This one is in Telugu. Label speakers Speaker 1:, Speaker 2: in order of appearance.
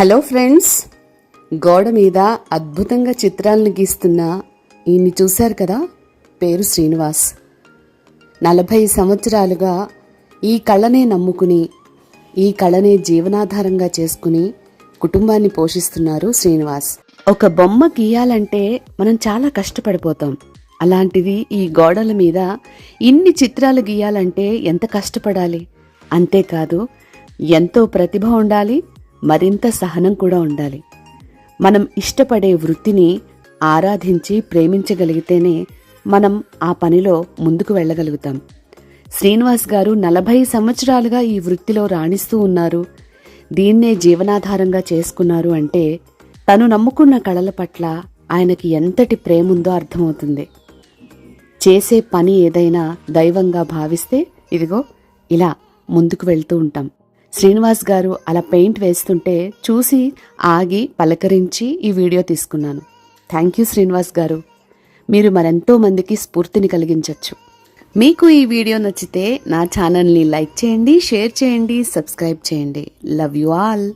Speaker 1: హలో ఫ్రెండ్స్ గోడ మీద అద్భుతంగా చిత్రాలను గీస్తున్న ఈయన్ని చూశారు కదా? పేరు శ్రీనివాస్. నలభై సంవత్సరాలుగా ఈ కళనే నమ్ముకుని ఈ కళనే జీవనాధారంగా చేసుకుని కుటుంబాన్ని పోషిస్తున్నారు శ్రీనివాస్. ఒక బొమ్మ గీయాలంటే మనం చాలా కష్టపడిపోతాం. అలాంటిది ఈ గోడల మీద ఇన్ని చిత్రాలు గీయాలంటే ఎంత కష్టపడాలి? అంతేకాదు ఎంతో ప్రతిభ ఉండాలి మరింత సహనం కూడా ఉండాలి. మనం ఇష్టపడే వృత్తిని ఆరాధించి ప్రేమించగలిగితేనే మనం ఆ పనిలో ముందుకు వెళ్ళగలుగుతాం. శ్రీనివాస్ గారు నలభై సంవత్సరాలుగా ఈ వృత్తిలో రాణిస్తూ ఉన్నారు. దీన్నే జీవనాధారంగా చేసుకున్నారు అంటే తను నమ్ముకున్న కళల పట్ల ఆయనకి ఎంతటి ప్రేముందో అర్థమవుతుంది. చేసే పని ఏదైనా దైవంగా భావిస్తే ఇదిగో ఇలా ముందుకు వెళ్తూ ఉంటాం. శ్రీనివాస్ గారు అలా పెయింట్ వేస్తుంటే చూసి ఆగి పలకరించి ఈ వీడియో తీసుకున్నాను. థ్యాంక్ యూ శ్రీనివాస్ గారు. మీరు మరెంతో మందికి స్ఫూర్తిని కలిగించవచ్చు మీకు ఈ వీడియో నచ్చితే నా ఛానల్ని లైక్ చేయండి షేర్ చేయండి సబ్స్క్రైబ్ చేయండి. Love you all